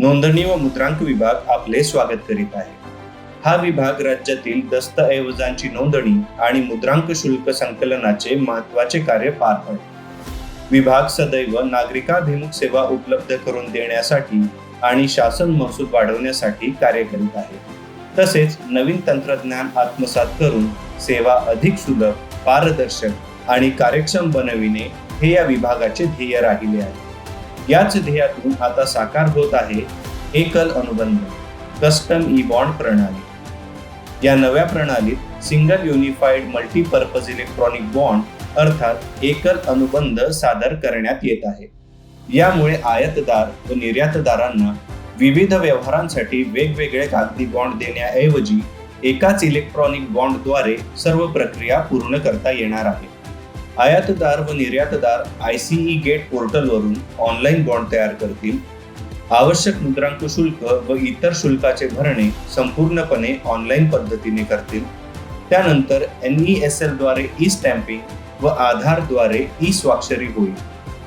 नोंदणी व मुद्रांक विभाग आपले स्वागत करीत आहे. हा विभाग राज्यातील दस्तऐवजांची नोंदणी आणि मुद्रांक शुल्क संकलनाचे महत्त्वाचे कार्य पार पडले विभाग सदैव नागरिकाभिमुख सेवा उपलब्ध करून देण्यासाठी आणि शासन महसूल वाढवण्यासाठी कार्य करीत आहे. तसेच नवीन तंत्रज्ञान आत्मसात करून सेवा अधिक सुलभ पारदर्शक आणि कार्यक्षम बनविणे हे या विभागाचे ध्येय राहिले आहे. याच ध्येयातून आता साकार होत आहे एकल अनुबंध कस्टम ई बॉन्ड प्रणाली. या नव्या प्रणालीत single unified multipurpose electronic bond अर्थात एकल अनुबंध सादर करण्यात येत आहे. यामुळे आयातदार व निर्यातदारांना विविध व्यवहारांसाठी वेगवेगळे कागदी बॉन्ड देण्याऐवजी एकाच इलेक्ट्रॉनिक बॉन्डद्वारे सर्व प्रक्रिया पूर्ण करता येणार आहे. आयातदार व निर्यातदार आय सीई गेट पोर्टलवरून ऑनलाईन बॉन्ड तयार करतील. आवश्यक मुद्रांक शुल्क व इतर शुल्काचे भरणे संपूर्णपणे ऑनलाईन पद्धतीने करतील. त्यानंतर एन ई एस एलद्वारे ई स्टॅम्पिंग व आधारद्वारे ई स्वाक्षरी होईल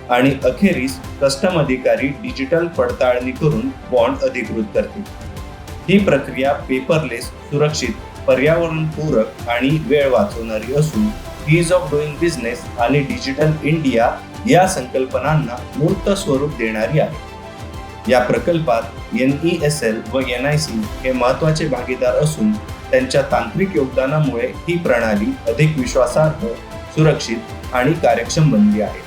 आणि अखेरीस कस्टम अधिकारी डिजिटल पडताळणी करून बॉन्ड अधिकृत करतील. ही प्रक्रिया पेपरलेस सुरक्षित पर्यावरणपूरक आणि वेळ वाचवणारी असून ईज ऑफ डुईंग बिझनेस आणि डिजिटल इंडिया या संकल्पनांना मूर्त स्वरूप देणारी आहे. या प्रकल्पात एन ई एस एल व एन आय सी हे महत्त्वाचे भागीदार असून त्यांच्या तांत्रिक योगदानामुळे ही प्रणाली अधिक विश्वासार्ह सुरक्षित आणि कार्यक्षम बनली आहे.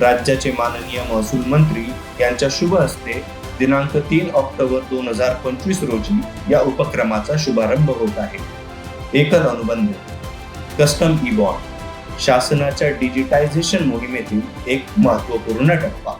राज्याचे माननीय महसूल मंत्री यांच्या शुभ हस्ते दिनांक तीन ऑक्टोबर दोन हजार पंचवीस रोजी या उपक्रमाचा शुभारंभ होत आहे. एकल अनुबंध. कस्टम ई बॉन्ड शासनाच्या डिजिटायझेशन मोहिमेतील एक महत्त्वपूर्ण टप्पा.